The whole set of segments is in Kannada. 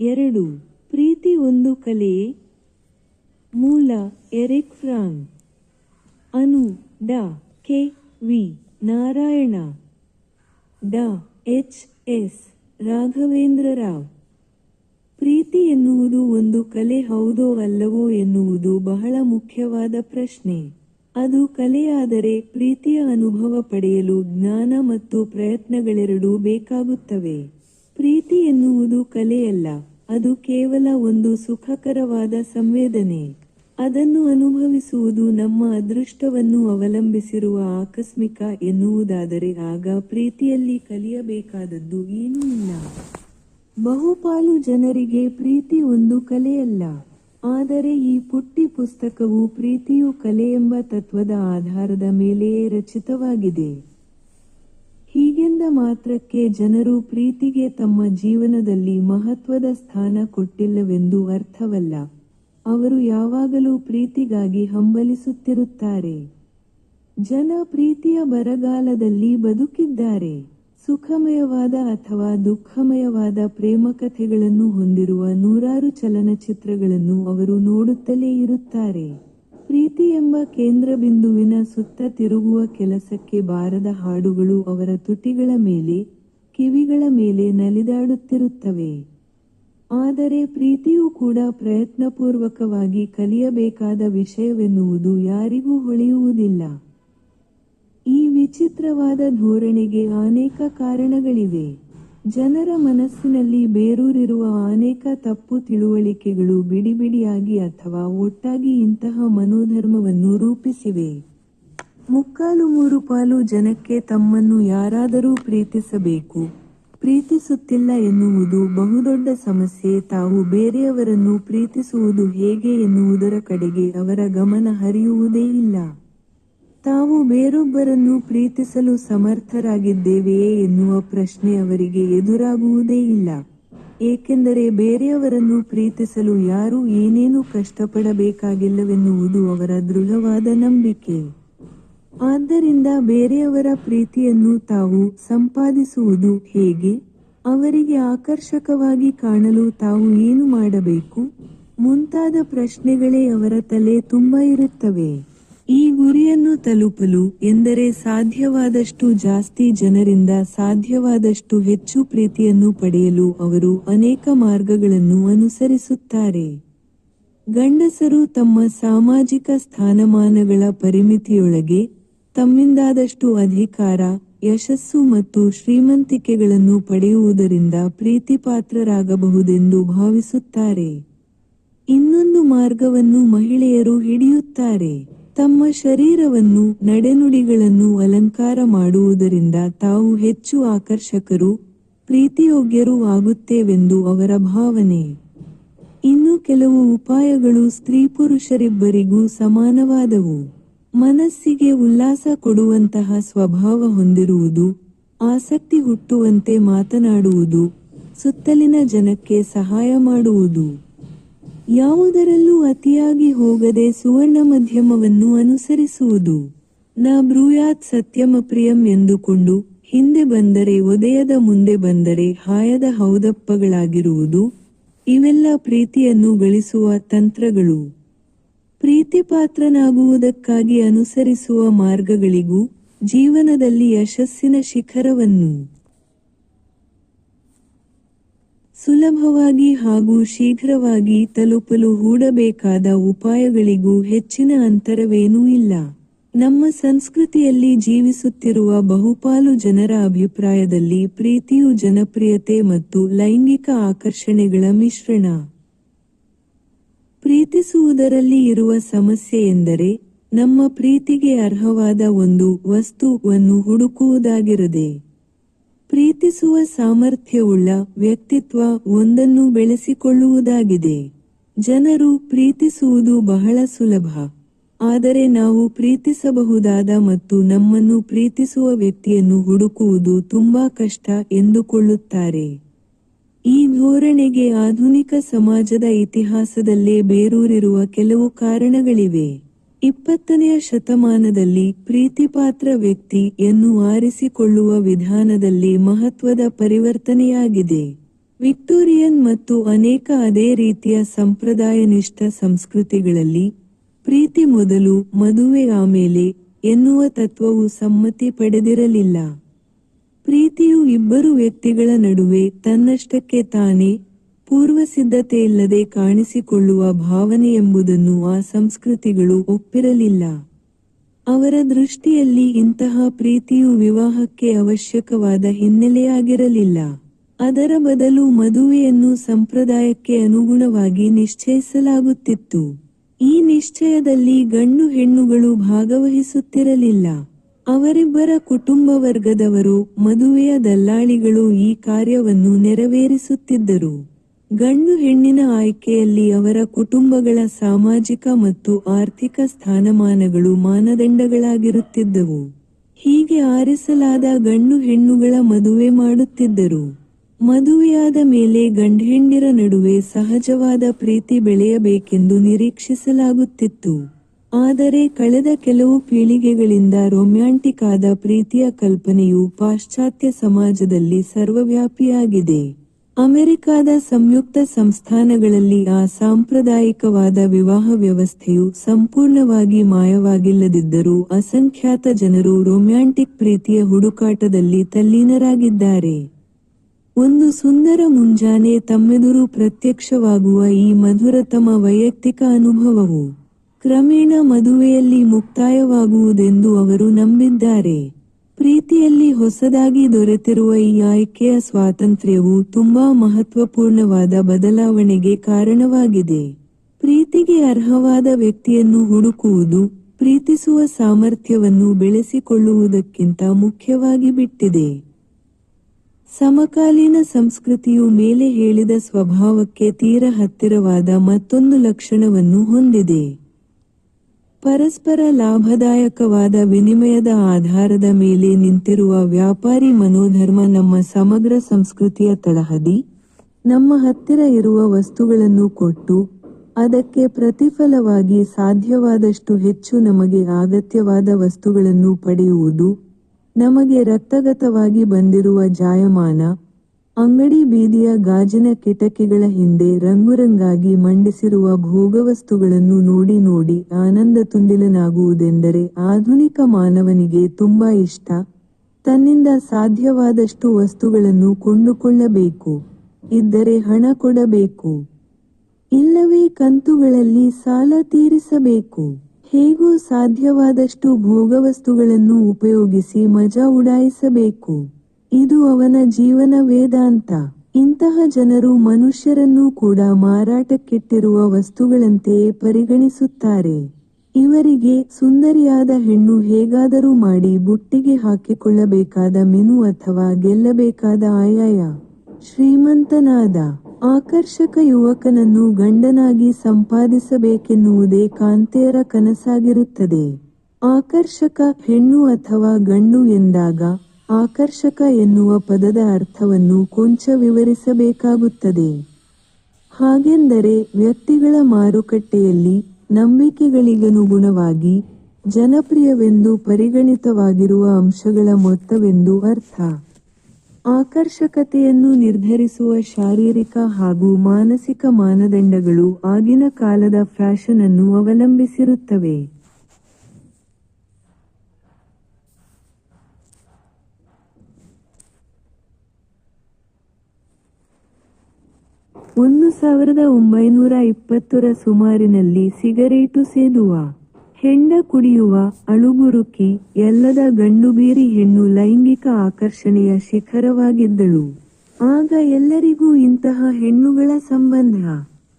ಎರಡು. ಪ್ರೀತಿ ಒಂದು ಕಲೆ. ಮೂಲ, ಎರಿಕ್ ಫ್ರಾಂಕ್. ಅನು, ಡಾ, ಕೆ, ವಿ, ನಾರಾಯಣ. ಡ, ಎಚ್, ಎಸ್, ರಾಘವೇಂದ್ರ ರಾವ್. ಪ್ರೀತಿ ಎನ್ನುವುದು ಒಂದು ಕಲೆ ಹೌದೋ ಅಲ್ಲವೋ ಎನ್ನುವುದು ಬಹಳ ಮುಖ್ಯವಾದ ಪ್ರಶ್ನೆ. ಅದು ಕಲೆಯಾದರೆ ಪ್ರೀತಿಯ ಅನುಭವ ಪಡೆಯಲು ಜ್ಞಾನ ಮತ್ತು ಪ್ರಯತ್ನಗಳೆರಡೂ ಬೇಕಾಗುತ್ತವೆ. ಪ್ರೀತಿ ಎನ್ನುವುದು ಕಲೆಯಲ್ಲ. ಅದು ಕೇವಲ ಒಂದು ಸುಖಕರವಾದ ಸಂವೇದನೆ. ಅದನ್ನು ಅನುಭವಿಸುವುದು ನಮ್ಮ ಅದೃಷ್ಟವನ್ನು ಅವಲಂಬಿಸಿರುವ ಆಕಸ್ಮಿಕ ಎನ್ನುವುದಾದರೆ ಆಗ ಪ್ರೀತಿಯಲ್ಲಿ ಕಲಿಯಬೇಕಾದದ್ದು ಏನೂ ಇಲ್ಲ. ಬಹುಪಾಲು ಜನರಿಗೆ ಪ್ರೀತಿ ಒಂದು ಕಲೆಯಲ್ಲ. ಆದರೆ ಈ ಪುಟ್ಟಿ ಪುಸ್ತಕವು ಪ್ರೀತಿಯು ಕಲೆ ಎಂಬ ತತ್ವದ ಆಧಾರದ ಮೇಲೆಯೇ ರಚಿತವಾಗಿದೆ. ಹೀಗೆಂದ ಮಾತ್ರಕ್ಕೆ ಜನರು ಪ್ರೀತಿಗೆ ತಮ್ಮ ಜೀವನದಲ್ಲಿ ಮಹತ್ವದ ಸ್ಥಾನ ಕೊಟ್ಟಿಲ್ಲವೆಂದು ಅರ್ಥವಲ್ಲ. ಅವರು ಯಾವಾಗಲೂ ಪ್ರೀತಿಗಾಗಿ ಹಂಬಲಿಸುತ್ತಿರುತ್ತಾರೆ. ಜನ ಪ್ರೀತಿಯ ಬರಗಾಲದಲ್ಲಿ ಬದುಕಿದ್ದಾರೆ. ಸುಖಮಯವಾದ ಅಥವಾ ದುಃಖಮಯವಾದ ಪ್ರೇಮ ಕಥೆಗಳನ್ನು ಹೊಂದಿರುವ ನೂರಾರು ಚಲನಚಿತ್ರಗಳನ್ನು ಅವರು ನೋಡುತ್ತಲೇ ಇರುತ್ತಾರೆ. ಪ್ರೀತಿ ಎಂಬ ಕೇಂದ್ರ ಬಿಂದುವಿನ ಸುತ್ತ ತಿರುಗುವ ಕೆಲಸಕ್ಕೆ ಬಾರದ ಹಾಡುಗಳು ಅವರ ತುಟಿಗಳ ಮೇಲೆ, ಕಿವಿಗಳ ಮೇಲೆ ನಲಿದಾಡುತ್ತಿರುತ್ತವೆ. ಆದರೆ ಪ್ರೀತಿಯೂ ಕೂಡ ಪ್ರಯತ್ನಪೂರ್ವಕವಾಗಿ ಕಲಿಯಬೇಕಾದ ವಿಷಯವೆನ್ನುವುದು ಯಾರಿಗೂ ಹೊಳೆಯುವುದಿಲ್ಲ. ಈ ವಿಚಿತ್ರವಾದ ಧೋರಣೆಗೆ ಅನೇಕ ಕಾರಣಗಳಿವೆ. ಜನರ ಮನಸ್ಸಿನಲ್ಲಿ ಬೇರೂರಿರುವ ಅನೇಕ ತಪ್ಪು ತಿಳುವಳಿಕೆಗಳು ಬಿಡಿಬಿಡಿಯಾಗಿ ಅಥವಾ ಒಟ್ಟಾಗಿ ಇಂತಹ ಮನೋಧರ್ಮವನ್ನು ರೂಪಿಸಿವೆ. ಮುಕ್ಕಾಲು ಮೂರು ಪಾಲು ಜನಕ್ಕೆ ತಮ್ಮನ್ನು ಯಾರಾದರೂ ಪ್ರೀತಿಸಬೇಕು. ಪ್ರೀತಿಸುತ್ತಿಲ್ಲ ಎನ್ನುವುದು ಬಹುದೊಡ್ಡ ಸಮಸ್ಯೆ. ತಾವು ಬೇರೆಯವರನ್ನು ಪ್ರೀತಿಸುವುದು ಹೇಗೆ ಎನ್ನುವುದರ ಕಡೆಗೆ ಅವರ ಗಮನ ಹರಿಯುವುದೇ ಇಲ್ಲ. ತಾವು ಬೇರೊಬ್ಬರನ್ನು ಪ್ರೀತಿಸಲು ಸಮರ್ಥರಾಗಿದ್ದೇವೆಯೇ ಎನ್ನುವ ಪ್ರಶ್ನೆ ಅವರಿಗೆ ಎದುರಾಗುವುದೇ ಇಲ್ಲ. ಏಕೆಂದರೆ ಬೇರೆಯವರನ್ನು ಪ್ರೀತಿಸಲು ಯಾರೂ ಏನೇನೂ ಕಷ್ಟಪಡಬೇಕಾಗಿಲ್ಲವೆನ್ನುವುದು ಅವರ ದೃಢವಾದ ನಂಬಿಕೆ. ಆದ್ದರಿಂದ ಬೇರೆಯವರ ಪ್ರೀತಿಯನ್ನು ತಾವು ಸಂಪಾದಿಸುವುದು ಹೇಗೆ? ಅವರಿಗೆ ಆಕರ್ಷಕವಾಗಿ ಕಾಣಲು ತಾವು ಏನು ಮಾಡಬೇಕು? ಮುಂತಾದ ಪ್ರಶ್ನೆಗಳೇ ಅವರ ತಲೆ ತುಂಬ ಇರುತ್ತವೆ. ಈ ಗುರಿಯನ್ನು ತಲುಪಲು ಎಂದರೆ ಸಾಧ್ಯವಾದಷ್ಟು ಜಾಸ್ತಿ ಜನರಿಂದ ಸಾಧ್ಯವಾದಷ್ಟು ಹೆಚ್ಚು ಪ್ರೀತಿಯನ್ನು ಪಡೆಯಲು ಅವರು ಅನೇಕ ಮಾರ್ಗಗಳನ್ನು ಅನುಸರಿಸುತ್ತಾರೆ. ಗಂಡಸರು ತಮ್ಮ ಸಾಮಾಜಿಕ ಸ್ಥಾನಮಾನಗಳ ಪರಿಮಿತಿಯೊಳಗೆ ತಮ್ಮಿಂದಾದಷ್ಟು ಅಧಿಕಾರ, ಯಶಸ್ಸು ಮತ್ತು ಶ್ರೀಮಂತಿಕೆಗಳನ್ನು ಪಡೆಯುವುದರಿಂದ ಪ್ರೀತಿಪಾತ್ರರಾಗಬಹುದೆಂದು ಭಾವಿಸುತ್ತಾರೆ. ಇನ್ನೊಂದು ಮಾರ್ಗವನ್ನು ಮಹಿಳೆಯರು ಹಿಡಿಯುತ್ತಾರೆ. ತಮ್ಮ ಶರೀರವನ್ನು ನಡೆನುಡಿಗಳನ್ನು ಅಲಂಕಾರ ಮಾಡುವುದರಿಂದ ತಾವು ಹೆಚ್ಚು ಆಕರ್ಷಕರು, ಪ್ರೀತಿಯೋಗ್ಯರೂ ಆಗುತ್ತೇವೆಂದು ಅವರ ಭಾವನೆ. ಇನ್ನು ಕೆಲವು ಉಪಾಯಗಳು ಸ್ತ್ರೀ ಪುರುಷರಿಬ್ಬರಿಗೂ ಸಮಾನವಾದವು. ಮನಸ್ಸಿಗೆ ಉಲ್ಲಾಸ ಕೊಡುವಂತಹ ಸ್ವಭಾವ ಹೊಂದಿರುವುದು, ಆಸಕ್ತಿ ಹುಟ್ಟುವಂತೆ ಮಾತನಾಡುವುದು, ಸುತ್ತಲಿನ ಜನಕ್ಕೆ ಸಹಾಯ ಮಾಡುವುದು. ಯಾವುದರಲ್ಲೂ ಅತಿಯಾಗಿ ಹೋಗದೆ ಸುವರ್ಣ ಮಧ್ಯಮವನ್ನು ಅನುಸರಿಸುವುದು. ನ ಬ್ರೂಯಾತ್ ಸತ್ಯಮ ಪ್ರಿಯಂ ಎಂದುಕೊಂಡು ಹಿಂದೆ ಬಂದರೆ ಒದೆಯದ ಮುಂದೆ ಬಂದರೆ ಹಾಯದ ಹೌದಪ್ಪಗಳಾಗಿರುವುದು. ಇವೆಲ್ಲ ಪ್ರೀತಿಯನ್ನು ಗಳಿಸುವ ತಂತ್ರಗಳು. ಪ್ರೀತಿಪಾತ್ರನಾಗುವುದಕ್ಕಾಗಿ ಅನುಸರಿಸುವ ಮಾರ್ಗಗಳಿಗೂ ಜೀವನದಲ್ಲಿ ಯಶಸ್ಸಿನ ಶಿಖರವನ್ನು. ಸುಲಭವಾಗಿ ಹಾಗೂ ಶೀಘ್ರವಾಗಿ ತಲುಪಲು ಹೂಡಬೇಕಾದ ಉಪಾಯಗಳಿಗೂ ಹೆಚ್ಚಿನ ಅಂತರವೇನೂ ಇಲ್ಲ. ನಮ್ಮ ಸಂಸ್ಕೃತಿಯಲ್ಲಿ ಜೀವಿಸುತ್ತಿರುವ ಬಹುಪಾಲು ಜನರ ಅಭಿಪ್ರಾಯದಲ್ಲಿ ಪ್ರೀತಿಯು ಜನಪ್ರಿಯತೆ ಮತ್ತು ಲೈಂಗಿಕ ಆಕರ್ಷಣೆಗಳ ಮಿಶ್ರಣ. ಪ್ರೀತಿಸುವುದರಲ್ಲಿ ಇರುವ ಸಮಸ್ಯೆ ಎಂದರೆ ನಮ್ಮ ಪ್ರೀತಿಗೆ ಅರ್ಹವಾದ ಒಂದು ವಸ್ತುವನ್ನು ಹುಡುಕುವುದಾಗಿರದೆ. ಪ್ರೀತಿಸುವ ಸಾಮರ್ಥ್ಯವುಳ್ಳ ವ್ಯಕ್ತಿತ್ವ ಒಂದನ್ನು ಬೆಳೆಸಿಕೊಳ್ಳುವುದಾಗಿದೆ. ಜನರು ಪ್ರೀತಿಸುವುದು ಬಹಳ ಸುಲಭ. ಆದರೆ ನಾವು ಪ್ರೀತಿಸಬಹುದಾದ ಮತ್ತು ನಮ್ಮನ್ನು ಪ್ರೀತಿಸುವ ವ್ಯಕ್ತಿಯನ್ನು ಹುಡುಕುವುದು ತುಂಬಾ ಕಷ್ಟ ಎಂದುಕೊಳ್ಳುತ್ತಾರೆ. ಈ ಧೋರಣೆಗೆ ಆಧುನಿಕ ಸಮಾಜದ ಇತಿಹಾಸದಲ್ಲೇ ಬೇರೂರಿರುವ ಕೆಲವು ಕಾರಣಗಳಿವೆ. ಇಪ್ಪತ್ತನೆಯ ಶತಮಾನದಲ್ಲಿ ಪ್ರೀತಿಪಾತ್ರ ವ್ಯಕ್ತಿ ಎನ್ನು ಆರಿಸಿಕೊಳ್ಳುವ ವಿಧಾನದಲ್ಲಿ ಮಹತ್ವದ ಪರಿವರ್ತನೆಯಾಗಿದೆ. ವಿಕ್ಟೋರಿಯನ್ ಮತ್ತು ಅನೇಕ ಅದೇ ರೀತಿಯ ಸಂಪ್ರದಾಯನಿಷ್ಠ ಸಂಸ್ಕೃತಿಗಳಲ್ಲಿ ಪ್ರೀತಿ ಮೊದಲು ಮದುವೆ ಆಮೇಲೆ ಎನ್ನುವ ತತ್ವವು ಸಮ್ಮತಿ ಪಡೆದಿರಲಿಲ್ಲ. ಪ್ರೀತಿಯು ಇಬ್ಬರು ವ್ಯಕ್ತಿಗಳ ನಡುವೆ ತನ್ನಷ್ಟಕ್ಕೆ ತಾನೇ ಪೂರ್ವಸಿದ್ಧತೆಯಿಲ್ಲದೆ ಕಾಣಿಸಿಕೊಳ್ಳುವ ಭಾವನೆ ಎಂಬುದನ್ನು ಆ ಸಂಸ್ಕೃತಿಗಳು ಒಪ್ಪಿರಲಿಲ್ಲ. ಅವರ ದೃಷ್ಟಿಯಲ್ಲಿ ಇಂತಹ ಪ್ರೀತಿಯು ವಿವಾಹಕ್ಕೆ ಅವಶ್ಯಕವಾದ ಹಿನ್ನೆಲೆಯಾಗಿರಲಿಲ್ಲ. ಅದರ ಬದಲು ಮದುವೆಯನ್ನು ಸಂಪ್ರದಾಯಕ್ಕೆ ಅನುಗುಣವಾಗಿ ನಿಶ್ಚಯಿಸಲಾಗುತ್ತಿತ್ತು. ಈ ನಿಶ್ಚಯದಲ್ಲಿ ಗಂಡು ಹೆಣ್ಣುಗಳು ಭಾಗವಹಿಸುತ್ತಿರಲಿಲ್ಲ. ಅವರಿಬ್ಬರ ಕುಟುಂಬ ವರ್ಗದವರು ಮದುವೆಯ ದಲ್ಲಾಳಿಗಳು ಈ ಕಾರ್ಯವನ್ನು ನೆರವೇರಿಸುತ್ತಿದ್ದರು. ಗಂಡು ಹೆಣ್ಣಿನ ಆಯ್ಕೆಯಲ್ಲಿ ಅವರ ಕುಟುಂಬಗಳ ಸಾಮಾಜಿಕ ಮತ್ತು ಆರ್ಥಿಕ ಸ್ಥಾನಮಾನಗಳು ಮಾನದಂಡಗಳಾಗಿರುತ್ತಿದ್ದವು. ಹೀಗೆ ಆರಿಸಲಾದ ಗಂಡು ಹೆಣ್ಣುಗಳ ಮದುವೆ ಮಾಡುತ್ತಿದ್ದರು. ಮದುವೆಯಾದ ಮೇಲೆ ಗಂಡ್ಹೆಂಡಿರ ನಡುವೆ ಸಹಜವಾದ ಪ್ರೀತಿ ಬೆಳೆಯಬೇಕೆಂದು ನಿರೀಕ್ಷಿಸಲಾಗುತ್ತಿತ್ತು. ಆದರೆ ಕಳೆದ ಕೆಲವು ಪೀಳಿಗೆಗಳಿಂದ ರೊಮ್ಯಾಂಟಿಕ್ ಆದ ಪ್ರೀತಿಯ ಕಲ್ಪನೆಯು ಪಾಶ್ಚಾತ್ಯ ಸಮಾಜದಲ್ಲಿ ಸರ್ವವ್ಯಾಪಿಯಾಗಿದೆ. ಅಮೆರಿಕಾದ ಸಂಯುಕ್ತ ಸಂಸ್ಥಾನಗಳಲ್ಲಿ ಆ ಸಾಂಪ್ರದಾಯಿಕವಾದ ವಿವಾಹ ವ್ಯವಸ್ಥೆಯು ಸಂಪೂರ್ಣವಾಗಿ ಮಾಯವಾಗಿಲ್ಲದಿದ್ದರೂ ಅಸಂಖ್ಯಾತ ಜನರು ರೊಮ್ಯಾಂಟಿಕ್ ಪ್ರೀತಿಯ ಹುಡುಕಾಟದಲ್ಲಿ ತಲ್ಲೀನರಾಗಿದ್ದಾರೆ. ಒಂದು ಸುಂದರ ಮುಂಜಾನೆ ತಮ್ಮೆದುರು ಪ್ರತ್ಯಕ್ಷವಾಗುವ ಈ ಮಧುರತಮ ವೈಯಕ್ತಿಕ ಅನುಭವವು ಕ್ರಮೇಣ ಮದುವೆಯಲ್ಲಿ ಮುಕ್ತಾಯವಾಗುವುದೆಂದು ಅವರು ನಂಬಿದ್ದಾರೆ. ಪ್ರೀತಿಯಲ್ಲಿ ಹೊಸದಾಗಿ ದೊರೆತಿರುವ ಈ ಆಯ್ಕೆಯ ಸ್ವಾತಂತ್ರ್ಯವು ತುಂಬಾ ಮಹತ್ವಪೂರ್ಣವಾದ ಬದಲಾವಣೆಗೆ ಕಾರಣವಾಗಿದೆ. ಪ್ರೀತಿಗೆ ಅರ್ಹವಾದ ವ್ಯಕ್ತಿಯನ್ನು ಹುಡುಕುವುದು, ಪ್ರೀತಿಸುವ ಸಾಮರ್ಥ್ಯವನ್ನು ಬೆಳೆಸಿಕೊಳ್ಳುವುದಕ್ಕಿಂತ ಮುಖ್ಯವಾಗಿ ಬಿಟ್ಟಿದೆ. ಸಮಕಾಲೀನ ಸಂಸ್ಕೃತಿಯು ಮೇಲೆ ಹೇಳಿದ ಸ್ವಭಾವಕ್ಕೆ ತೀರ ಹತ್ತಿರವಾದ ಮತ್ತೊಂದು ಲಕ್ಷಣವನ್ನು ಹೊಂದಿದೆ. ಪರಸ್ಪರ ಲಾಭದಾಯಕವಾದ ವಿನಿಮಯದ ಆಧಾರದ ಮೇಲೆ ನಿಂತಿರುವ ವ್ಯಾಪಾರಿ ಮನೋಧರ್ಮ ನಮ್ಮ ಸಮಗ್ರ ಸಂಸ್ಕೃತಿಯ ತಳಹದಿ, ನಮ್ಮ ಹತ್ತಿರ ಇರುವ ವಸ್ತುಗಳನ್ನು ಕೊಟ್ಟು ಅದಕ್ಕೆ ಪ್ರತಿಫಲವಾಗಿ ಸಾಧ್ಯವಾದಷ್ಟು ಹೆಚ್ಚು ನಮಗೆ ಅಗತ್ಯವಾದ ವಸ್ತುಗಳನ್ನು ಪಡೆಯುವುದು, ನಮಗೆ ರಕ್ತಗತವಾಗಿ ಬಂದಿರುವ ಜಾಯಮಾನ ಅಂಗಡಿ ಬೀದಿಯ ಗಾಜಿನ ಕಿಟಕಿಗಳ ಹಿಂದೆ ರಂಗುರಂಗಾಗಿ ಮಂಡಿಸಿರುವ ಭೋಗವಸ್ತುಗಳನ್ನು ನೋಡಿ ನೋಡಿ ಆನಂದ ತುಂದಿಲನಾಗುವುದೆಂದರೆ ಆಧುನಿಕ ಮಾನವನಿಗೆ ತುಂಬಾ ಇಷ್ಟ. ತನ್ನಿಂದ ಸಾಧ್ಯವಾದಷ್ಟು ವಸ್ತುಗಳನ್ನು ಕೊಂಡುಕೊಳ್ಳಬೇಕು. ಇದ್ದರೆ ಹಣ ಕೊಡಬೇಕು. ಇಲ್ಲವೇ ಕಂತುಗಳಲ್ಲಿ ಸಾಲ ತೀರಿಸಬೇಕು. ಹೇಗೂ ಸಾಧ್ಯವಾದಷ್ಟು ಭೋಗವಸ್ತುಗಳನ್ನು ಉಪಯೋಗಿಸಿ ಮಜಾ ಉಡಾಯಿಸಬೇಕು. ಇದು ಅವನ ಜೀವನ ವೇದಾಂತ. ಇಂತಹ ಜನರು ಮನುಷ್ಯರನ್ನು ಕೂಡ ಮಾರಾಟಕ್ಕಿಟ್ಟಿರುವ ವಸ್ತುಗಳಂತೆಯೇ ಪರಿಗಣಿಸುತ್ತಾರೆ. ಇವರಿಗೆ ಸುಂದರಿಯಾದ ಹೆಣ್ಣು ಹೇಗಾದರೂ ಮಾಡಿ ಬುಟ್ಟಿಗೆ ಹಾಕಿಕೊಳ್ಳಬೇಕಾದ ಮೆನು ಅಥವಾ ಗೆಲ್ಲಬೇಕಾದ ಆಯಾಯ. ಶ್ರೀಮಂತನಾದ, ಆಕರ್ಷಕ ಯುವಕನನ್ನು ಗಂಡನಾಗಿ ಸಂಪಾದಿಸಬೇಕೆನ್ನುವುದೇ ಕಾಂತೆಯರ ಕನಸಾಗಿರುತ್ತದೆ. ಆಕರ್ಷಕ ಹೆಣ್ಣು ಅಥವಾ ಗಂಡು ಎಂದಾಗ ಆಕರ್ಷಕ ಎನ್ನುವ ಪದದ ಅರ್ಥವನ್ನು ಕೊಂಚ ವಿವರಿಸಬೇಕಾಗುತ್ತದೆ. ಹಾಗೆಂದರೆ ವ್ಯಕ್ತಿಗಳ ಮಾರುಕಟ್ಟೆಯಲ್ಲಿ ನಂಬಿಕೆಗಳಿಗನುಗುಣವಾಗಿ ಜನಪ್ರಿಯವೆಂದು ಪರಿಗಣಿತವಾಗಿರುವ ಅಂಶಗಳ ಮೊತ್ತವೆಂದು ಅರ್ಥ. ಆಕರ್ಷಕತೆಯನ್ನು ನಿರ್ಧರಿಸುವ ಶಾರೀರಿಕ ಹಾಗೂ ಮಾನಸಿಕ ಮಾನದಂಡಗಳು ಆಗಿನ ಕಾಲದ ಫ್ಯಾಷನ್ ಅನ್ನು ಅವಲಂಬಿಸಿರುತ್ತವೆ. ಒಂದು ಸಾವಿರದ ಒಂಬೈನೂರ ಇಪ್ಪತ್ತರ ಸುಮಾರಿನಲ್ಲಿ ಸಿಗರೇಟು ಸೇದುವ, ಹೆಂಡ ಕುಡಿಯುವ, ಅಳುಬುರುಕಿ, ಎಲ್ಲದ ಗಂಡುಬೀರಿ ಹೆಣ್ಣು ಲೈಂಗಿಕ ಆಕರ್ಷಣೆಯ ಶಿಖರವಾಗಿದ್ದಳು. ಆಗ ಎಲ್ಲರಿಗೂ ಇಂತಹ ಹೆಣ್ಣುಗಳ ಸಂಬಂಧ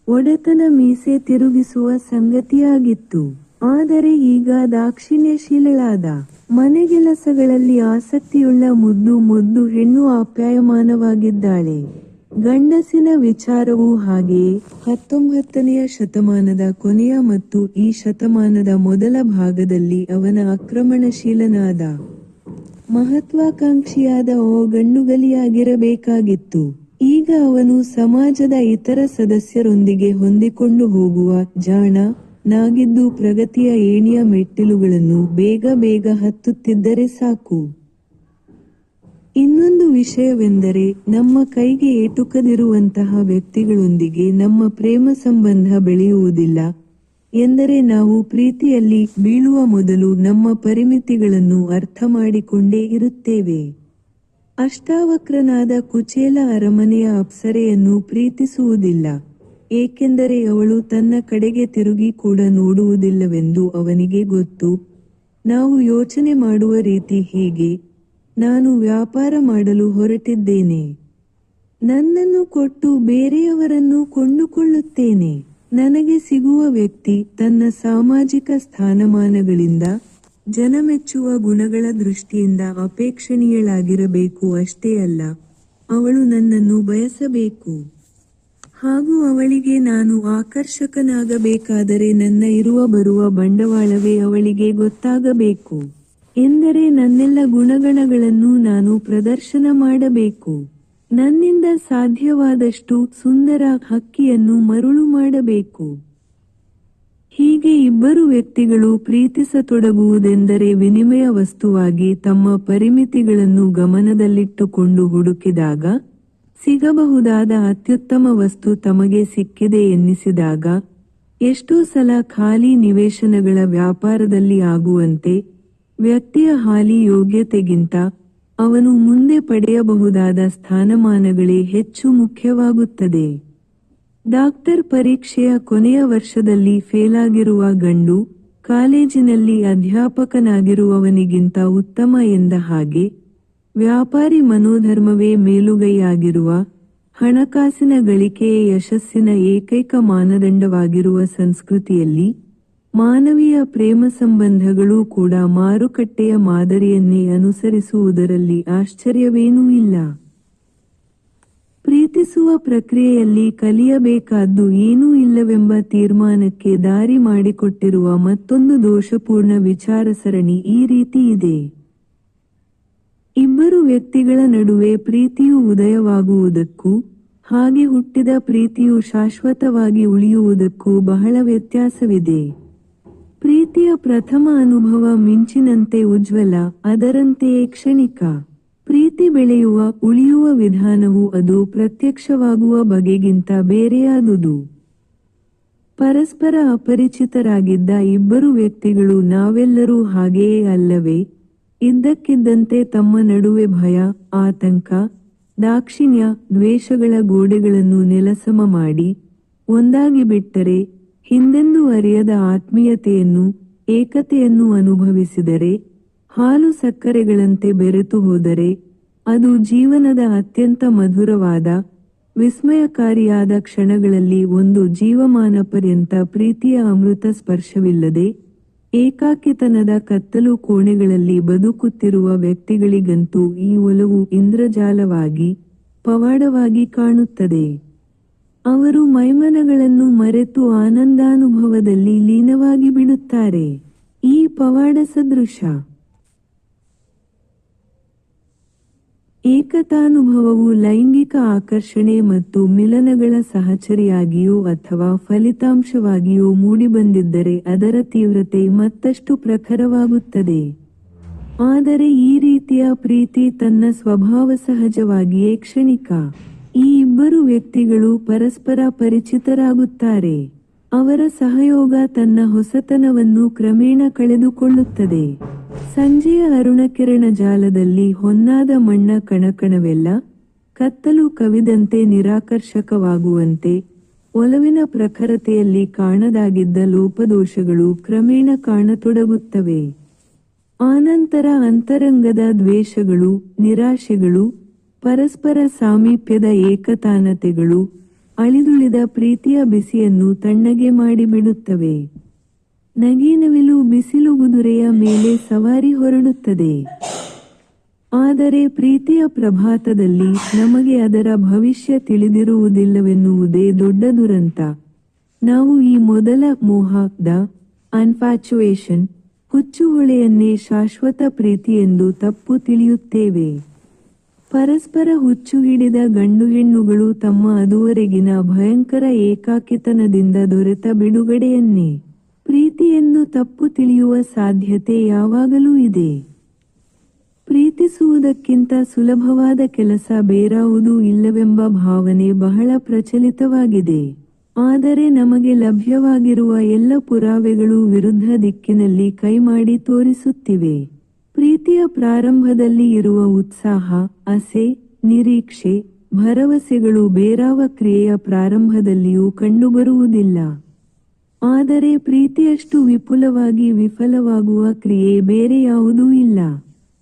ಒಡೆತನ ಮೀಸೆ ತಿರುಗಿಸುವ ಸಂಗತಿಯಾಗಿತ್ತು. ಆದರೆ ಈಗ ದಾಕ್ಷಿಣ್ಯಶೀಲಳಾದ ಮನೆಗೆಲಸಗಳಲ್ಲಿ ಆಸಕ್ತಿಯುಳ್ಳ ಮುದ್ದು ಮುದ್ದು ಹೆಣ್ಣು ಆಪ್ಯಾಯಮಾನವಾಗಿದ್ದಾಳೆ ಗಂಡಸಿನ ವಿಚಾರವೂ ಹಾಗೆಯೇ ಹತ್ತೊಂಬತ್ತನೆಯ ಶತಮಾನದ ಕೊನೆಯ ಮತ್ತು ಈ ಶತಮಾನದ ಮೊದಲ ಭಾಗದಲ್ಲಿ ಅವನ ಆಕ್ರಮಣಶೀಲನಾದ ಮಹತ್ವಾಕಾಂಕ್ಷಿಯಾದ ಓ ಗಂಡುಗಲಿಯಾಗಿರಬೇಕಾಗಿತ್ತು ಈಗ ಅವನು ಸಮಾಜದ ಇತರ ಸದಸ್ಯರೊಂದಿಗೆ ಹೊಂದಿಕೊಂಡು ಹೋಗುವ ಜಾಣ, ನಾಗಿದ್ದು ಪ್ರಗತಿಯ ಏಣಿಯ ಮೆಟ್ಟಿಲುಗಳನ್ನು ಬೇಗ ಬೇಗ ಹತ್ತುತ್ತಿದ್ದರೆ ಸಾಕು. ಇನ್ನೊಂದು ವಿಷಯವೆಂದರೆ ನಮ್ಮ ಕೈಗೆ ಏಟುಕದಿರುವಂತಹ ವ್ಯಕ್ತಿಗಳೊಂದಿಗೆ ನಮ್ಮ ಪ್ರೇಮ ಸಂಬಂಧ ಬೆಳೆಯುವುದಿಲ್ಲ ಎಂದರೆ ನಾವು ಪ್ರೀತಿಯಲ್ಲಿ ಬೀಳುವ ಮೊದಲು ನಮ್ಮ ಪರಿಮಿತಿಗಳನ್ನು ಅರ್ಥ ಮಾಡಿಕೊಂಡೇ ಇರುತ್ತೇವೆ. ಅಷ್ಟಾವಕ್ರನಾದ ಕುಚೇಲ ಅರಮನೆಯ ಅಪ್ಸರೆಯನ್ನು ಪ್ರೀತಿಸುವುದಿಲ್ಲ, ಏಕೆಂದರೆ ಅವಳು ತನ್ನ ಕಡೆಗೆ ತಿರುಗಿ ಕೂಡ ನೋಡುವುದಿಲ್ಲವೆಂದು ಅವನಿಗೆ ಗೊತ್ತು. ನಾವು ಯೋಚನೆ ಮಾಡುವ ರೀತಿ ಹೀಗೆ ನಾನು ವ್ಯಾಪಾರ ಮಾಡಲು ಹೊರಟಿದ್ದೇನೆ. ನನ್ನನ್ನು ಕೊಟ್ಟು ಬೇರೆಯವರನ್ನು ಕೊಂಡುಕೊಳ್ಳುತ್ತೇನೆ. ನನಗೆ ಸಿಗುವ ವ್ಯಕ್ತಿ ತನ್ನ ಸಾಮಾಜಿಕ ಸ್ಥಾನಮಾನಗಳಿಂದ, ಜನಮೆಚ್ಚುವ ಗುಣಗಳ ದೃಷ್ಟಿಯಿಂದ ಅಪೇಕ್ಷಣೀಯಳಾಗಿರಬೇಕು ಅಷ್ಟೇ ಅಲ್ಲ, ಅವಳು ನನ್ನನ್ನು ಬಯಸಬೇಕು. ಹಾಗೂ ಅವಳಿಗೆ ನಾನು ಆಕರ್ಷಕನಾಗಬೇಕಾದರೆ ನನ್ನ ಇರುವ ಬರುವ ಬಂಡವಾಳವೇ ಅವಳಿಗೆ ಗೊತ್ತಾಗಬೇಕು. ಎಂದರೆ ನನ್ನೆಲ್ಲ ಗುಣಗಣಗಳನ್ನು ನಾನು ಪ್ರದರ್ಶನ ಮಾಡಬೇಕು. ನನ್ನಿಂದ ಸಾಧ್ಯವಾದಷ್ಟು ಸುಂದರ ಹಕ್ಕಿಯನ್ನು ಮರುಳು ಮಾಡಬೇಕು. ಹೀಗೆ ಇಬ್ಬರು ವ್ಯಕ್ತಿಗಳು ಪ್ರೀತಿಸತೊಡಗುವುದೆಂದರೆ ವಿನಿಮಯ ವಸ್ತುವಾಗಿ ತಮ್ಮ ಪರಿಮಿತಿಗಳನ್ನು ಗಮನದಲ್ಲಿಟ್ಟುಕೊಂಡು ಹುಡುಕಿದಾಗ, ಸಿಗಬಹುದಾದ ಅತ್ಯುತ್ತಮ ವಸ್ತು ತಮಗೆ ಸಿಕ್ಕಿದೆ ಎನ್ನಿಸಿದಾಗ, ಎಷ್ಟೋ ಸಲ ಖಾಲಿ ನಿವೇಶನಗಳ ವ್ಯಾಪಾರದಲ್ಲಿ ಆಗುವಂತೆ ವ್ಯಕ್ತಿಯ ಹಾಲಿ ಯೋಗ್ಯತೆಗಿಂತ ಅವನು ಮುಂದೆ ಪಡೆಯಬಹುದಾದ ಸ್ಥಾನಮಾನಗಳೇ ಹೆಚ್ಚು ಮುಖ್ಯವಾಗುತ್ತದೆ. ಡಾಕ್ಟರ್ ಪರೀಕ್ಷೆಯ ಕೊನೆಯ ವರ್ಷದಲ್ಲಿ ಫೇಲಾಗಿರುವ ಗಂಡು ಕಾಲೇಜಿನಲ್ಲಿ ಅಧ್ಯಾಪಕನಾಗಿರುವವನಿಗಿಂತ ಉತ್ತಮ ಎಂದ ಹಾಗೆ ವ್ಯಾಪಾರಿ ಮನೋಧರ್ಮವೇ ಮೇಲುಗೈಯಾಗಿರುವ ಹಣಕಾಸಿನ ಗಳಿಕೆಯ ಯಶಸ್ಸಿನ ಏಕೈಕ ಮಾನದಂಡವಾಗಿರುವ ಸಂಸ್ಕೃತಿಯಲ್ಲಿ ಮಾನವೀಯ ಪ್ರೇಮ ಸಂಬಂಧಗಳು ಕೂಡ ಮಾರುಕಟ್ಟೆಯ ಮಾದರಿಯನ್ನೇ ಅನುಸರಿಸುವುದರಲ್ಲಿ ಆಶ್ಚರ್ಯವೇನೂ ಇಲ್ಲ. ಪ್ರೀತಿಸುವ ಪ್ರಕ್ರಿಯೆಯಲ್ಲಿ ಕಲಿಯಬೇಕಾದ್ದು ಏನೂ ಇಲ್ಲವೆಂಬ ತೀರ್ಮಾನಕ್ಕೆ ದಾರಿ ಮಾಡಿಕೊಟ್ಟಿರುವ ಮತ್ತೊಂದು ದೋಷಪೂರ್ಣ ವಿಚಾರ ಸರಣಿ ಈ ರೀತಿ ಇದೆ. ಇಬ್ಬರು ವ್ಯಕ್ತಿಗಳ ನಡುವೆ ಪ್ರೀತಿಯು ಉದಯವಾಗುವುದಕ್ಕೂ, ಹಾಗೆ ಹುಟ್ಟಿದ ಪ್ರೀತಿಯು ಶಾಶ್ವತವಾಗಿ ಉಳಿಯುವುದಕ್ಕೂ ಬಹಳ ವ್ಯತ್ಯಾಸವಿದೆ. ಪ್ರೀತಿಯ ಪ್ರಥಮ ಅನುಭವ ಮಿಂಚಿನಂತೆ ಉಜ್ವಲ, ಅದರಂತೆಯೇ ಕ್ಷಣಿಕ. ಪ್ರೀತಿ ಬೆಳೆಯುವ, ಉಳಿಯುವ ವಿಧಾನವು ಅದು ಪ್ರತ್ಯಕ್ಷವಾಗುವ ಬಗೆಗಿಂತ ಬೇರೆಯಾದುದು. ಪರಸ್ಪರ ಅಪರಿಚಿತರಾಗಿದ್ದ ಇಬ್ಬರು ವ್ಯಕ್ತಿಗಳು ನಾವೆಲ್ಲರೂ ಹಾಗೆಯೇ ಅಲ್ಲವೇ? ಇದ್ದಕ್ಕಿದ್ದಂತೆ ತಮ್ಮ ನಡುವೆ ಭಯ, ಆತಂಕ, ದಾಕ್ಷಿಣ್ಯ, ದ್ವೇಷಗಳ ಗೋಡೆಗಳನ್ನು ನೆಲಸಮ ಮಾಡಿ, ಒಂದಾಗಿ ಬಿಟ್ಟರೆ ಹಿಂದೆಂದೂ ಅರಿಯದ ಆತ್ಮೀಯತೆಯನ್ನು, ಏಕತೆಯನ್ನು ಅನುಭವಿಸಿದರೆ, ಹಾಲು ಸಕ್ಕರೆಗಳಂತೆ ಬೆರೆತು ಹೋದರೆ, ಅದು ಜೀವನದ ಅತ್ಯಂತ ಮಧುರವಾದ, ವಿಸ್ಮಯಕಾರಿಯಾದ ಕ್ಷಣಗಳಲ್ಲಿ ಒಂದು ಜೀವಮಾನ ಪರ್ಯಂತ ಪ್ರೀತಿಯ ಅಮೃತ ಸ್ಪರ್ಶವಿಲ್ಲದೆ, ಏಕಾಕಿತನದ ಕತ್ತಲು ಕೋಣೆಗಳಲ್ಲಿ ಬದುಕುತ್ತಿರುವ ವ್ಯಕ್ತಿಗಳಿಗಂತೂ ಈ ಒಲವು ಇಂದ್ರಜಾಲವಾಗಿ ಪವಾಡವಾಗಿ ಕಾಣುತ್ತದೆ. ಅವರು ಮೈಮನಗಳನ್ನು ಮರೆತು ಆನಂದಾನುಭವದಲ್ಲಿ ಲೀನವಾಗಿ ಬಿಡುತ್ತಾರೆ. ಈ ಪವಾಡ ಸದೃಶ ಏಕತಾನುಭವವು ಲೈಂಗಿಕ ಆಕರ್ಷಣೆ ಮತ್ತು ಮಿಲನಗಳ ಸಹಚರಿಯಾಗಿಯೋ ಅಥವಾ ಫಲಿತಾಂಶವಾಗಿಯೋ ಮೂಡಿಬಂದಿದ್ದರೆ ಅದರ ತೀವ್ರತೆ ಮತ್ತಷ್ಟು ಪ್ರಖರವಾಗುತ್ತದೆ. ಆದರೆ ಈ ರೀತಿಯ ಪ್ರೀತಿ ತನ್ನ ಸ್ವಭಾವ ಸಹಜವಾಗಿಯೇ ಕ್ಷಣಿಕ. ಈ ಇಬ್ಬರು ವ್ಯಕ್ತಿಗಳು ಪರಸ್ಪರ ಪರಿಚಿತರಾಗುತ್ತಾರೆ. ಅವರ ಸಹಯೋಗ ತನ್ನ ಹೊಸತನವನ್ನು ಕ್ರಮೇಣ ಕಳೆದುಕೊಳ್ಳುತ್ತದೆ. ಸಂಜೆಯ ಅರುಣಕಿರಣ ಜಾಲದಲ್ಲಿ ಹೊನ್ನಾದ ಮಣ್ಣ ಕಣಕಣವೆಲ್ಲ ಕತ್ತಲು ಕವಿದಂತೆ ನಿರಾಕರ್ಷಕವಾಗುವಂತೆ ಒಲವಿನ ಪ್ರಖರತೆಯಲ್ಲಿ ಕಾಣದಾಗಿದ್ದ ಲೋಪದೋಷಗಳು ಕ್ರಮೇಣ ಕಾಣತೊಡಗುತ್ತವೆ. ಆನಂತರ ಅಂತರಂಗದ ದ್ವೇಷಗಳು, ನಿರಾಶೆಗಳು ಪರಸ್ಪರ ಸಾಮೀಪ್ಯದ ಏಕತಾನತೆಗಳು ಅಳಿದುಳಿದ ಪ್ರೀತಿಯ ಬಿಸಿಯನ್ನು ತಣ್ಣಗೆ ಮಾಡಿಬಿಡುತ್ತವೆ. ನಗೀನವಿಲು ಬಿಸಿಲು ಗುದುರೆಯ ಮೇಲೆ ಸವಾರಿ ಹೊರಡುತ್ತದೆ. ಆದರೆ ಪ್ರೀತಿಯ ಪ್ರಭಾತದಲ್ಲಿ ನಮಗೆ ಅದರ ಭವಿಷ್ಯ ತಿಳಿದಿರುವುದಿಲ್ಲವೆನ್ನುವುದೇ ದೊಡ್ಡ ದುರಂತ. ನಾವು ಈ ಮೊದಲ ಮೋಹದ ಅನ್ಫ್ಯಾಚುವೇಷನ್ ಹುಚ್ಚುಹೊಳೆಯನ್ನೇ ಶಾಶ್ವತ ಪ್ರೀತಿ ಎಂದು ತಪ್ಪು ತಿಳಿಯುತ್ತೇವೆ. ಪರಸ್ಪರ ಹುಚ್ಚು ಹಿಡಿದ ಗಂಡು ಹೆಣ್ಣುಗಳು ತಮ್ಮ ಅದುವರೆಗಿನ ಭಯಂಕರ ಏಕಾಕಿತನದಿಂದ ದೊರೆತ ಬಿಡುಗಡೆಯನ್ನೇ. ಪ್ರೀತಿಯನ್ನು ತಪ್ಪು ತಿಳಿಯುವ ಸಾಧ್ಯತೆ ಯಾವಾಗಲೂ ಇದೆ. ಪ್ರೀತಿಸುವುದಕ್ಕಿಂತ ಸುಲಭವಾದ ಕೆಲಸ ಬೇರಾವುದೂ ಇಲ್ಲವೆಂಬ ಭಾವನೆ ಬಹಳ ಪ್ರಚಲಿತವಾಗಿದೆ. ಆದರೆ ನಮಗೆ ಲಭ್ಯವಾಗಿರುವ ಎಲ್ಲ ಪುರಾವೆಗಳು ವಿರುದ್ಧ ದಿಕ್ಕಿನಲ್ಲಿ ಕೈಮಾಡಿ ತೋರಿಸುತ್ತಿವೆ. ಪ್ರೀತಿಯ ಪ್ರಾರಂಭದಲ್ಲಿ ಇರುವ ಉತ್ಸಾಹ ಅಸೆ ನಿರೀಕ್ಷೆ, ಭರವಸೆಗಳು ಬೇರಾವ ಕ್ರಿಯೆಯ ಪ್ರಾರಂಭದಲ್ಲಿಯೂ ಕಂಡುಬರುವುದಿಲ್ಲ. ಆದರೆ ಪ್ರೀತಿಯಷ್ಟು ವಿಪುಲವಾಗಿ ವಿಫಲವಾಗುವ ಕ್ರಿಯೆ ಬೇರೆ ಯಾವುದೂ ಇಲ್ಲ.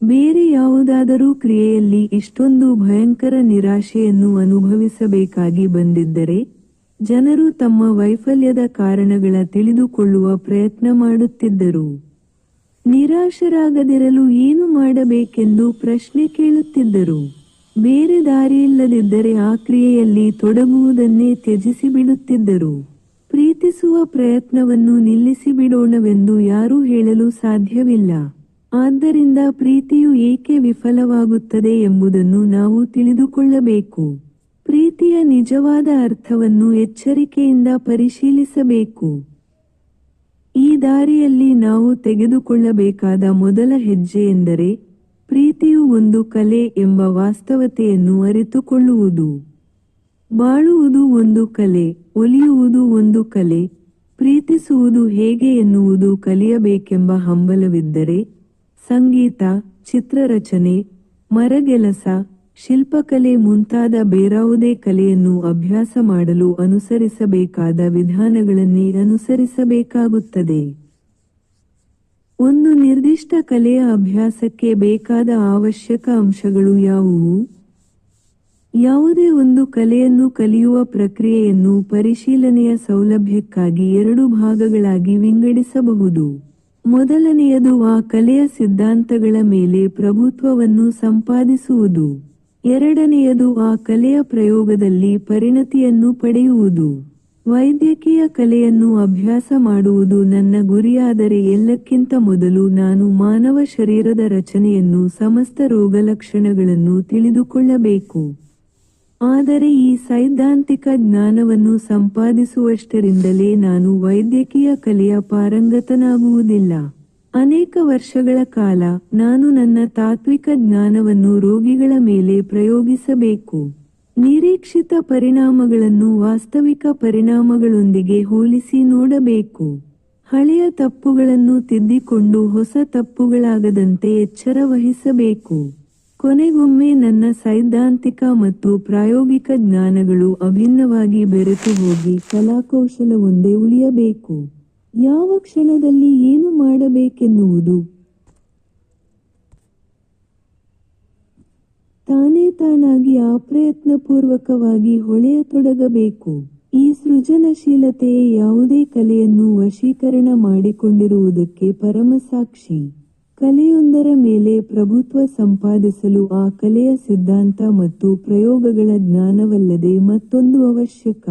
ಬೇರೆ ಯಾವುದಾದರೂ ಕ್ರಿಯೆಯಲ್ಲಿ ಇಷ್ಟೊಂದು ಭಯಂಕರ ನಿರಾಶೆಯನ್ನು ಅನುಭವಿಸಬೇಕಾಗಿ ಬಂದಿದ್ದರೆ, ಜನರು ತಮ್ಮ ವೈಫಲ್ಯದ ಕಾರಣಗಳ ತಿಳಿದುಕೊಳ್ಳುವ ಪ್ರಯತ್ನ ಮಾಡುತ್ತಿದ್ದರು. ನಿರಾಶರಾಗದಿರಲು ಏನು ಮಾಡಬೇಕೆಂದು ಪ್ರಶ್ನೆ ಕೇಳುತ್ತಿದ್ದರು. ಬೇರೆ ದಾರಿಯಿಲ್ಲದಿದ್ದರೆ ಆ ಕ್ರಿಯೆಯಲ್ಲಿ ತೊಡಗುವುದನ್ನೇ ತ್ಯಜಿಸಿ ಬಿಡುತ್ತಿದ್ದರು ಪ್ರೀತಿಸುವ ಪ್ರಯತ್ನವನ್ನು ನಿಲ್ಲಿಸಿ ಬಿಡೋಣವೆಂದು ಯಾರೂ ಹೇಳಲು ಸಾಧ್ಯವಿಲ್ಲ. ಆದ್ದರಿಂದ ಪ್ರೀತಿಯು ಏಕೆ ವಿಫಲವಾಗುತ್ತದೆ ಎಂಬುದನ್ನು ನಾವು ತಿಳಿದುಕೊಳ್ಳಬೇಕು. ಪ್ರೀತಿಯ ನಿಜವಾದ ಅರ್ಥವನ್ನು ಎಚ್ಚರಿಕೆಯಿಂದ ಪರಿಶೀಲಿಸಬೇಕು. ಈ ದಾರಿಯಲ್ಲಿ ನಾವು ತೆಗೆದುಕೊಳ್ಳಬೇಕಾದ ಮೊದಲ ಹೆಜ್ಜೆ ಎಂದರೆ ಪ್ರೀತಿಯು ಒಂದು ಕಲೆ ಎಂಬ ವಾಸ್ತವತೆಯನ್ನು ಅರಿತುಕೊಳ್ಳುವುದು. ಬಾಳುವುದು ಒಂದು ಕಲೆ, ಒಲಿಯುವುದು ಒಂದು ಕಲೆ, ಪ್ರೀತಿಸುವುದು ಹೇಗೆ ಎನ್ನುವುದು ಕಲಿಯಬೇಕೆಂಬ ಹಂಬಲವಿದ್ದರೆ, ಸಂಗೀತ, ಚಿತ್ರರಚನೆ, ಮರಗೆಲಸ ಶಿಲ್ಪಕಲೆ ಮುಂತಾದ ಬೇರಾವುದೇ ಕಲೆಯನ್ನು ಅಭ್ಯಾಸ ಮಾಡಲು ಅನುಸರಿಸಬೇಕಾದ ವಿಧಾನಗಳನ್ನೇ ಅನುಸರಿಸಬೇಕಾಗುತ್ತದೆ. ಒಂದು ನಿರ್ದಿಷ್ಟ ಕಲೆಯ ಅಭ್ಯಾಸಕ್ಕೆ ಬೇಕಾದ ಅವಶ್ಯಕ ಅಂಶಗಳು ಯಾವುವು? ಯಾವುದೇ ಒಂದು ಕಲೆಯನ್ನು ಕಲಿಯುವ ಪ್ರಕ್ರಿಯೆಯನ್ನು ಪರಿಶೀಲನೆಯ ಸೌಲಭ್ಯಕ್ಕಾಗಿ ಎರಡು ಭಾಗಗಳಾಗಿ ವಿಂಗಡಿಸಬಹುದು. ಮೊದಲನೆಯದು ಆ ಕಲೆಯ ಸಿದ್ಧಾಂತಗಳ ಮೇಲೆ ಪ್ರಭುತ್ವವನ್ನು ಸಂಪಾದಿಸುವುದು. ಎರಡನೆಯದು ಆ ಕಲೆಯ ಪ್ರಯೋಗದಲ್ಲಿ ಪರಿಣತಿಯನ್ನು ಪಡೆಯುವುದು. ವೈದ್ಯಕೀಯ ಕಲೆಯನ್ನು ಅಭ್ಯಾಸ ಮಾಡುವುದು ನನ್ನ ಗುರಿಯಾದರೆ ಎಲ್ಲಕ್ಕಿಂತ ಮೊದಲು ನಾನು ಮಾನವ ಶರೀರದ ರಚನೆಯನ್ನು ಸಮಸ್ತ ರೋಗಲಕ್ಷಣಗಳನ್ನು ತಿಳಿದುಕೊಳ್ಳಬೇಕು. ಆದರೆ ಈ ಸೈದ್ಧಾಂತಿಕ ಜ್ಞಾನವನ್ನು ಸಂಪಾದಿಸುವಷ್ಟರಿಂದಲೇ ನಾನು ವೈದ್ಯಕೀಯ ಕಲೆಯ ಪಾರಂಗತನಾಗುವುದಿಲ್ಲ. ಅನೇಕ ವರ್ಷಗಳ ಕಾಲ ನಾನು ನನ್ನ ತಾತ್ವಿಕ ಜ್ಞಾನವನ್ನು ರೋಗಿಗಳ ಮೇಲೆ ಪ್ರಯೋಗಿಸಬೇಕು. ನಿರೀಕ್ಷಿತ ಪರಿಣಾಮಗಳನ್ನು ವಾಸ್ತವಿಕ ಪರಿಣಾಮಗಳೊಂದಿಗೆ ಹೋಲಿಸಿ ನೋಡಬೇಕು. ಹಳೆಯ ತಪ್ಪುಗಳನ್ನು ತಿದ್ದಿಕೊಂಡು ಹೊಸ ತಪ್ಪುಗಳಾಗದಂತೆ ಎಚ್ಚರ ವಹಿಸಬೇಕು. ಕೊನೆಗೊಮ್ಮೆ ನನ್ನ ಸೈದ್ಧಾಂತಿಕ ಮತ್ತು ಪ್ರಾಯೋಗಿಕ ಜ್ಞಾನಗಳು ಅಭಿನ್ನವಾಗಿ ಬೆರೆತು ಹೋಗಿ ಕಲಾಕೌಶಲವೊಂದೇ ಉಳಿಯಬೇಕು. ಯಾವ ಕ್ಷಣದಲ್ಲಿ ಏನು ಮಾಡಬೇಕೆನ್ನುವುದು? ತಾನೇ ತಾನಾಗಿ ಅಪ್ರಯತ್ನಪೂರ್ವಕವಾಗಿ ಹೊಳೆಯತೊಡಗಬೇಕು. ಈ ಸೃಜನಶೀಲತೆಯೇ ಯಾವುದೇ ಕಲೆಯನ್ನು ವಶೀಕರಣ ಮಾಡಿಕೊಂಡಿರುವುದಕ್ಕೆ ಪರಮಸಾಕ್ಷಿ. ಕಲೆಯೊಂದರ ಮೇಲೆ ಪ್ರಭುತ್ವ ಸಂಪಾದಿಸಲು ಆ ಕಲೆಯ ಸಿದ್ಧಾಂತ ಮತ್ತು ಪ್ರಯೋಗಗಳ ಜ್ಞಾನವಲ್ಲದೆ ಮತ್ತೊಂದು ಅವಶ್ಯಕ.